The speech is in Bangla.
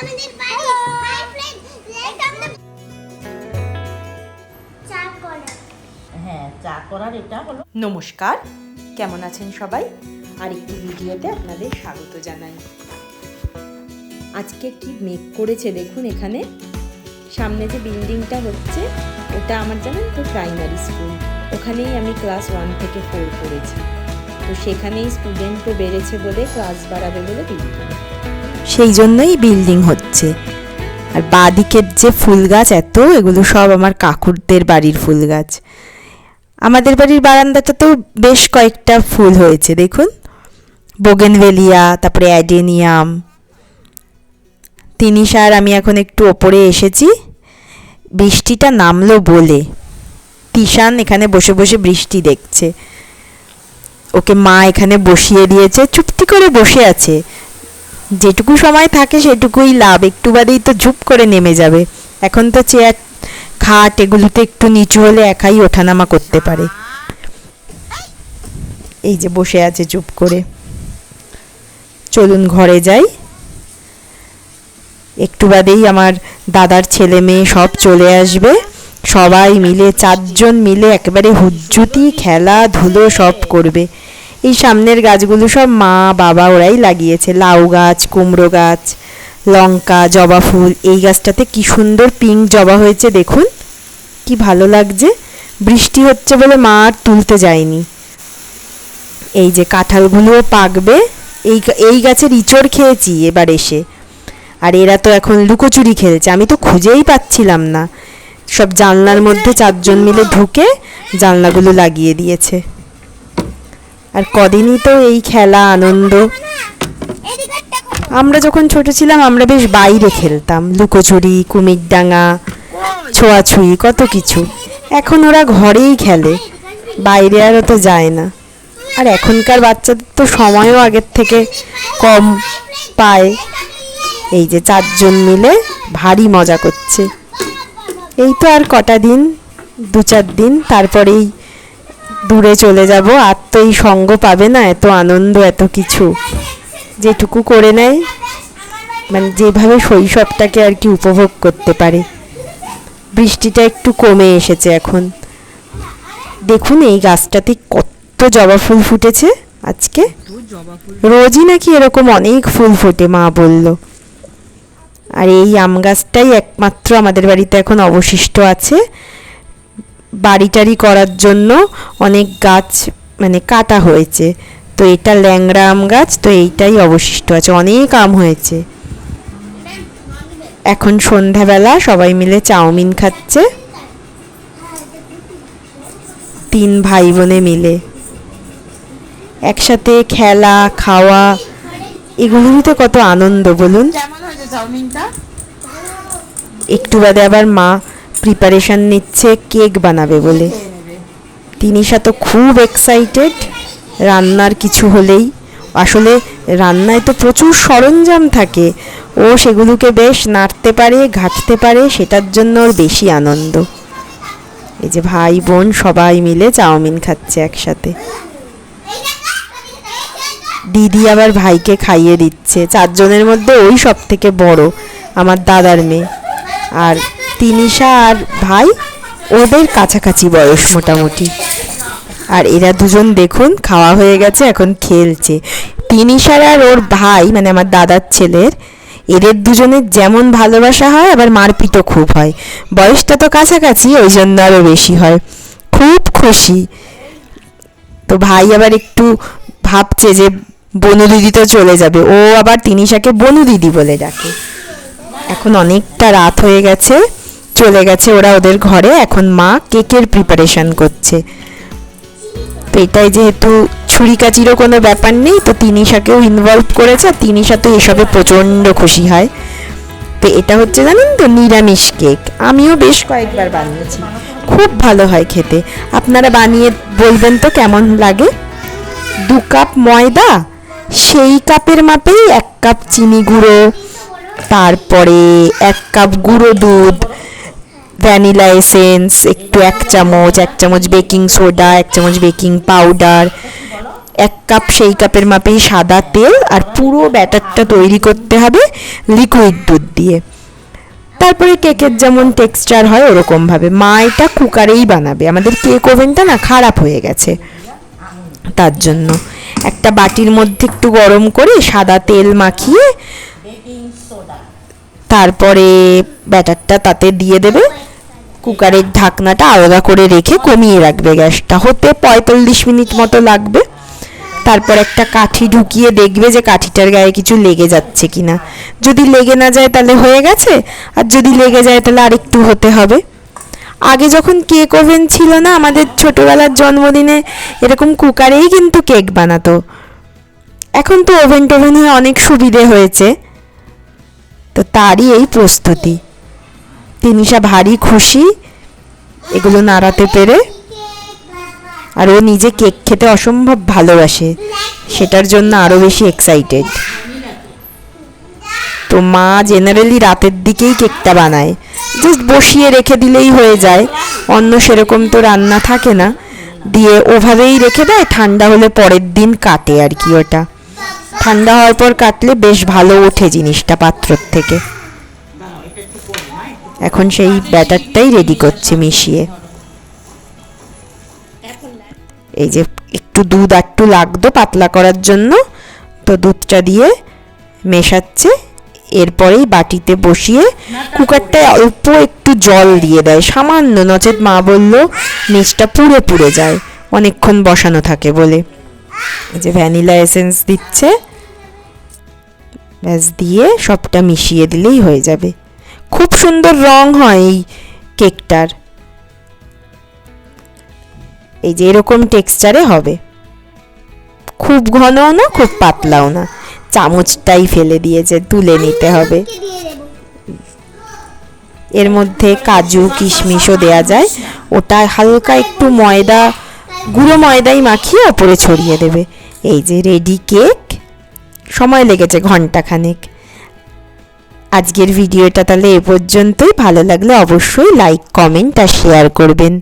আমাদের বাড়ি। হাই ফ্রেন্ড চা হ্যাঁ চা করার এটা হলো। নমস্কার কেমন আছেন সবাই? আরেকটি ভিডিওতে আপনাদের স্বাগত জানাই। আজকে কি মেক করেছে দেখুন এখানে। সামনে যে বিল্ডিংটা হচ্ছে ওটা আমার জানেন তো প্রাইমারি স্কুল ওখানেই আমি ক্লাস ওয়ান থেকে ফোর পড়েছি। তো সেখানেই স্টুডেন্টও বেড়েছে বলে ক্লাস বাড়াবে বলে বিল্ডিং সেই জন্যই বিল্ডিং হচ্ছে। আর বাদিকের যে ফুল গাছ এত, এগুলো সব আমার কাকুরদের বাড়ির ফুল গাছ। আমাদের বাড়ির বারান্দাটাতেও বেশ কয়েকটা ফুল হয়েছে, দেখুন। বোগেনভেলিয়া, তারপরে অ্যাডেনিয়াম। তিনিশার আমি এখন একটু ওপরে এসেছি। বৃষ্টিটা নামলো বলে। তিশান এখানে বসে বসে বৃষ্টি দেখছে। ওকে মা এখানে বসিয়ে দিয়েছে, চুপটি করে বসে আছে। যেটুকু সময় থাকে সেটুকুই লাভ। একটু বাদেই তো ঝুপ করে নেমে যাবে। এখন তো চেয়ার খাট এগুলোতে একটু নিচু হলে একাই ওঠানামা করতে পারে। এই যে বসে আছে চুপ করে। চলুন ঘরে যাই। একটু বাদেই আমার দাদার ছেলে মেয়ে সব চলে আসবে। সবাই মিলে, চারজন মিলে একেবারে হুজ্জুতি, খেলাধুলো সব করবে। এই সামনের গাছগুলো সব মা, বাবা ওরাই লাগিয়েছে। লাউ গাছ, কুমড়ো গাছ, লঙ্কা, জবা ফুল। এই গাছটাতে কি সুন্দর পিঙ্ক জবা হয়েছে দেখুন। কি ভালো লাগছে। বৃষ্টি হচ্ছে বলে মা আর তুলতে যায়নি। এই যে কাঁঠালগুলোও পাকবে। এই এই গাছের ইঁচড় খেয়েছি এবার এসে। আর এরা তো এখন লুকোচুরি খেলছে। আমি তো খুঁজেই পাচ্ছিলাম না। সব জানলার মধ্যে চারজন মিলে ঢুকে জানলাগুলো লাগিয়ে দিয়েছে। আর কদিনই তো এই খেলা, আনন্দ। আমরা যখন ছোট ছিলাম, আমরা বেশ বাইরে খেলতাম। লুকোচুরি, কুমিরডাঙ্গা ছোঁয়াছুঁয়ি কত কিছু। এখন ওরা ঘরেই খেলে, বাইরে আর তো যায় না। আর এখনকার বাচ্চাদের তো সময়ও আগের থেকে কম পায়। এই যে চারজন মিলে ভারী মজা করছে। এই তো আর কটা দিন, দু চার দিন, তারপরেই দূরে চলে যাব, আর তো এই সঙ্গ পাবে না, এত আনন্দ, এত কিছু। যেটুকু করে নেয় মানে যেভাবে শৈশবটাকে আর কি উপভোগ করতে পারে। বৃষ্টিটা একটু কমে এসেছে এখন। দেখুন এই গাছটাতে কত জবা ফুল ফুটেছে আজকে। রোজই নাকি এরকম অনেক ফুল ফোটে, মা বলল। আর এই আম গাছটাই একমাত্র আমাদের বাড়িতে এখন অবশিষ্ট আছে। বাড়িটারি করার জন্য অনেক গাছ মানে কাটা হয়েছে। তো এটা ল্যাংড়া আম গাছ তো এইটাই অবশিষ্ট আছে। অনেক আম হয়েছে। এখন সন্ধ্যাবেলা সবাই মিলে চাউমিন খাচ্ছে। তিন ভাই বোনে মিলে। একসাথে খেলা খাওয়া এগুলোরই তো কত আনন্দ বলুন। একটু বাদে আবার মা প্রিপারেশন নিচ্ছে, কেক বানাবে বলে। তিনিশা তো খুব এক্সাইটেড রান্নার কিছু হলেই। আসলে রান্নায় তো প্রচুর সরঞ্জাম থাকে। ও সেগুলোকে বেশ নাড়তে পারে, ঘাটতে পারে, সেটার জন্য ওর বেশি আনন্দ। এই যে ভাই বোন সবাই মিলে চাউমিন খাচ্ছে একসাথে। দিদি আবার ভাইকে খাইয়ে দিচ্ছে। চারজনের মধ্যে ওই সব থেকে বড়, আমার দাদার মেয়ে। আর তিনিশা আর ভাই, ওদের কাছাকাছি বয়স মোটামুটি। আর এরা দুজন দেখুন, খাওয়া হয়ে গেছে, এখন খেলছে। তিনিশার আর ওর ভাই মানে আমার দাদার ছেলের, এদের দুজনের যেমন ভালোবাসা হয়, আবার মারপিটও খুব হয়। বয়সটা তো কাছাকাছি, ওই জন্য আরও বেশি হয়। খুব খুশি। তো ভাই আবার একটু ভাবছে যে বনু দিদি তো চলে যাবে, ও আবার তিনিশাকে বনু দিদি বলে ডাকে। এখন অনেকটা রাত হয়ে গেছে। চলে গেছে ওরা ওদের ঘরে। এখন মা কেকের প্রিপারেশন করছে। তো এটাই যেহেতু ছুরি কাচিরও কোনো ব্যাপার নেই, তো তিনিশাকেও ইনভলভ করেছে তিনিশা তো এসবে প্রচণ্ড খুশি হয়। তো এটা হচ্ছে জানেন তো নিরামিষ কেক। আমিও বেশ কয়েকবার বানিয়েছি। খুব ভালো হয় খেতে। আপনারা বানিয়ে বলবেন তো কেমন লাগে? দু কাপ ময়দা, সেই কাপের মাপেই এক কাপ চিনি গুঁড়ো, তারপরে এক কাপ গুঁড়ো দুধ ভ্যানিলা এসেন্স একটু এক চামচ এক চামচ বেকিং সোডা এক চামচ বেকিং পাউডার এক কাপ সেই কাপের মাপেই সাদা তেল আর পুরো ব্যাটারটা তৈরি করতে হবে লিকুইড দুধ দিয়ে। তারপরে কেকের যেমন টেক্সচার হয় ওরকমভাবে। মা এটা কুকারেই বানাবে। আমাদের কেক ওভেনটা না খারাপ হয়ে গেছে তার জন্য। একটা বাটির মধ্যে একটু গরম করে সাদা তেল মাখিয়ে তারপরে ব্যাটারটা তাতে দিয়ে দেবে। কুকারের ঢাকনাটা আলাদা করে রেখে কমিয়ে রাখবে গ্যাসটা। হতে পঁয়তাল্লিশ মিনিট মতো লাগবে। তারপর একটা কাঠি ঢুকিয়ে দেখবে যে কাঠিটার গায়ে কিছু লেগে যাচ্ছে কিনা। যদি লেগে না যায় তাহলে হয়ে গেছে, আর যদি লেগে যায় তাহলে আরেকটু হতে হবে। আগে যখন কেক ওভেন ছিল না, আমাদের ছোটবেলার জন্মদিনে এরকম কুকারেই কিন্তু কেক বানাতো। এখন তো ওভেন টোভেন হয়ে অনেক সুবিধে হয়েছে। তো তারই এই প্রস্তুতি। তিনিশা ভারী খুশি, এগুলো নাড়াতে পেরে। আর ও নিজে কেক খেতে অসম্ভব ভালোবাসে, সেটার জন্য আরও বেশি এক্সাইটেড তো মা জেনারেলি রাতের দিকেই কেকটা বানায়। জাস্ট বসিয়ে রেখে দিলেই হয়ে যায়। অন্য সেরকম তো রান্না থাকে না। দিয়ে ওভাবেই রেখে দেয়, ঠান্ডা হলে পরের দিন কাটে আর কি ওটা। ঠান্ডা হওয়ার পর কাটলে বেশ ভালো ওঠে জিনিসটা পাত্রর থেকে। এখন সেই ব্যাটারটাই রেডি করছে মিশিয়ে। এই যে একটু দুধ একটু লাগতো পাতলা করার জন্য, তো দুধটা দিয়ে মেশাচ্ছে, এরপরেই বাটিতে বসিয়ে কুকারটায় অল্প একটু জল দিয়ে দেয়। সামান্য নচেত মা বলল নিচটা পুড়ে পুড়ে যায়, অনেকক্ষণ বসানো থাকে বলে। এই যে ভ্যানিলা এসেন্স দিচ্ছে, ব্যাস দিয়ে সবটা মিশিয়ে দিলেই হয়ে যাবে। খুব সুন্দর রং হয় এই কেকটার। এই যে এরকম টেক্সচারে হবে। খুব ঘনও না, খুব পাতলাও না। চামচটাই ফেলে দিয়েছে, তুলে নিতে হবে। এর মধ্যে কাজু, কিশমিশও দেয়া যায়। ওটা হালকা একটু ময়দা, গুঁড়ো ময়দাই মাখিয়ে ওপরে ছড়িয়ে দেবে। এই যে রেডি কেক সময় লেগেছে ঘন্টাখানেক। আজকের ভিডিওটা তাহলে এ পর্যন্তই। ভালো লাগলে অবশ্যই লাইক কমেন্ট আর শেয়ার করবেন।